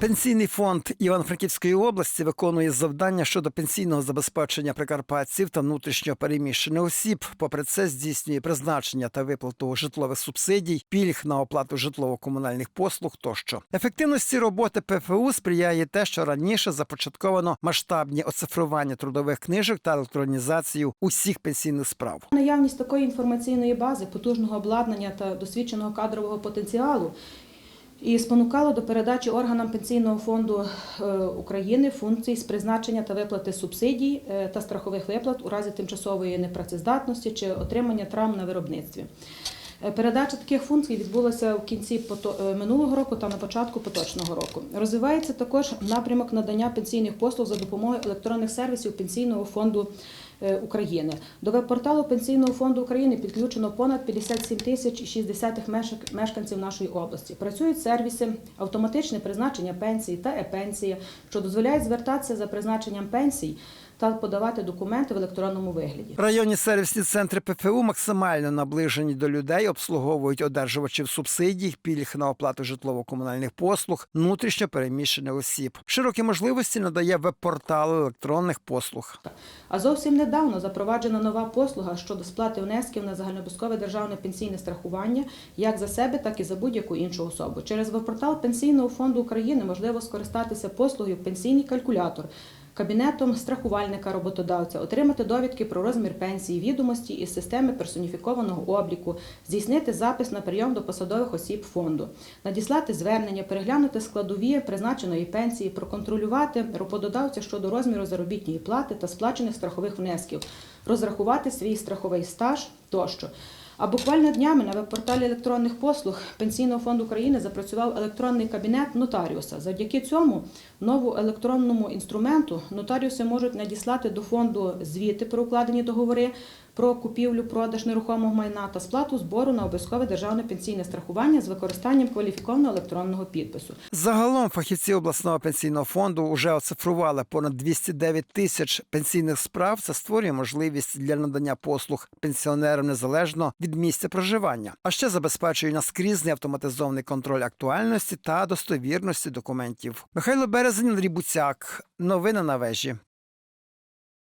Пенсійний фонд Івано-Франківської області виконує завдання щодо пенсійного забезпечення прикарпатців та внутрішньо переміщених осіб. Попри це здійснює призначення та виплату житлових субсидій, пільг на оплату житлово-комунальних послуг тощо. Ефективності роботи ПФУ сприяє те, що раніше започатковано масштабні оцифрування трудових книжок та електронізацію усіх пенсійних справ. Наявність такої інформаційної бази, потужного обладнання та досвідченого кадрового потенціалу і спонукало до передачі органам Пенсійного фонду е, України функцій з призначення та виплати субсидій е, та страхових виплат у разі тимчасової непрацездатності чи отримання травм на виробництві. Е, Передача таких функцій відбулася в кінці минулого року та на початку поточного року. Розвивається також напрямок надання пенсійних послуг за допомогою електронних сервісів Пенсійного фонду України. До веб-порталу Пенсійного фонду України підключено понад 57 тисяч 60 мешк- мешканців нашої області. Працюють сервіси автоматичне призначення пенсії та е-пенсія, що дозволяють звертатися за призначенням пенсій та подавати документи в електронному вигляді. Районні сервісні центри ПФУ максимально наближені до людей, обслуговують одержувачів субсидій, пільг на оплату житлово-комунальних послуг, внутрішньо переміщених осіб. Широкі можливості надає веб-портал електронних послуг. А зовсім недавно запроваджена нова послуга щодо сплати внесків на загальнобузкове державне пенсійне страхування як за себе, так і за будь-яку іншу особу. Через веб-портал Пенсійного фонду України можливо скористатися послугою пенсійний калькулятор. Кабінетом страхувальника роботодавця отримати довідки про розмір пенсії, відомості із системи персоніфікованого обліку, здійснити запис на прийом до посадових осіб фонду, надіслати звернення, переглянути складові призначеної пенсії, проконтролювати роботодавця щодо розміру заробітної плати та сплачених страхових внесків, розрахувати свій страховий стаж тощо. А буквально днями на веб-порталі електронних послуг Пенсійного фонду України запрацював електронний кабінет нотаріуса. Завдяки цьому нову електронному інструменту нотаріуси можуть надіслати до фонду звіти про укладені договори про купівлю, продаж нерухомого майна та сплату збору на обов'язкове державне пенсійне страхування з використанням кваліфікованого електронного підпису. Загалом фахівці обласного пенсійного фонду вже оцифрували понад 209 тисяч пенсійних справ. Це створює можливість для надання послуг пенсіонерам незалежно від місця проживання, а ще забезпечує наскрізний автоматизований контроль актуальності та достовірності документів. Михайло Березень, Андрій Буцяк. Новини на вежі.